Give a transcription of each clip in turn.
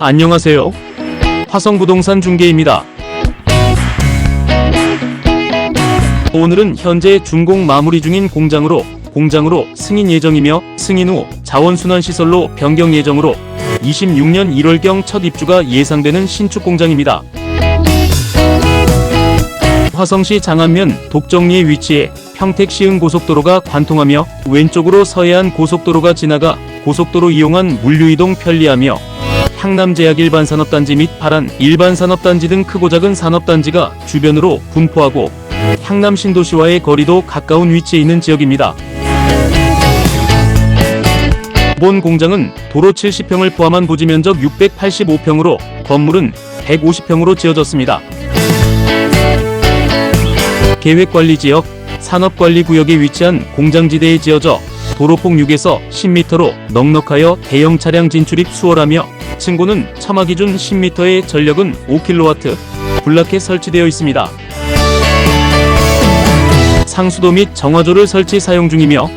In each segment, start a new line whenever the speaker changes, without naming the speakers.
안녕하세요. 화성부동산 중개입니다. 오늘은 현재 준공 마무리 중인 공장으로 공장으로 승인 예정이며 승인 후 자원순환시설로 변경 예정으로 26년 1월경 첫 입주가 예상되는 신축 공장입니다. 화성시 장안면 독정리에 위치해 평택시흥 고속도로가 관통하며 왼쪽으로 서해안 고속도로가 지나가 고속도로 이용한 물류이동 편리하며 향남제약 일반산업단지 및 파란 일반산업단지 등 크고 작은 산업단지가 주변으로 분포하고 향남 신도시와의 거리도 가까운 위치에 있는 지역입니다. 본 공장은 도로 70평을 포함한 부지 면적 685평으로 건물은 150평으로 지어졌습니다. 계획관리지역, 산업관리구역에 위치한 공장지대에 지어져 도로폭 6에서 10m로 넉넉하여 대형 차량 진출입 수월하며 층고는 첨화 기준 10m의 전력은 5kW, 블라켓 설치되어 있습니다. 상수도 및 정화조를 설치 사용 중이며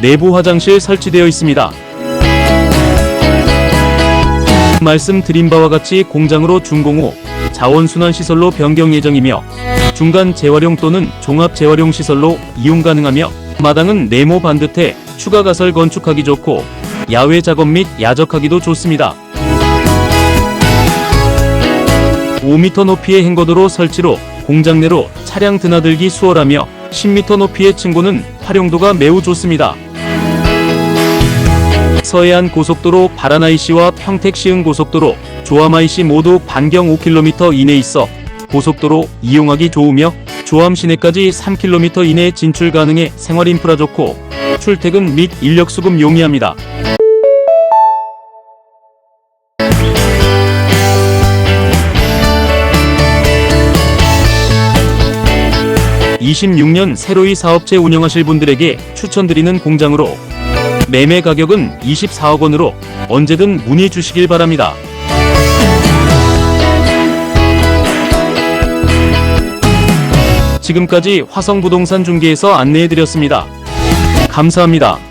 내부 화장실 설치되어 있습니다. 말씀드린 바와 같이 공장으로 준공 후 자원순환 시설로 변경 예정이며 중간 재활용 또는 종합 재활용 시설로 이용 가능하며 마당은 네모 반듯해 추가 가설 건축하기 좋고 야외 작업 및 야적하기도 좋습니다. 5m 높이의 행거도로 설치로 공장 내로 차량 드나들기 수월하며 10m 높이의 층고는 활용도가 매우 좋습니다. 서해안 고속도로 바라나이시와 평택 시흥 고속도로 조암IC 모두 반경 5km 이내에 있어 고속도로 이용하기 좋으며 조암 시내까지 3km 이내 진출 가능해 생활 인프라 좋고 출퇴근 및 인력 수급 용이합니다. (26년) 새로이 사업체 운영하실 분들에게 추천드리는 공장으로 매매 가격은 24억 원으로 언제든 문의 주시길 바랍니다. 지금까지 화성부동산 중개에서 안내해드렸습니다. 감사합니다.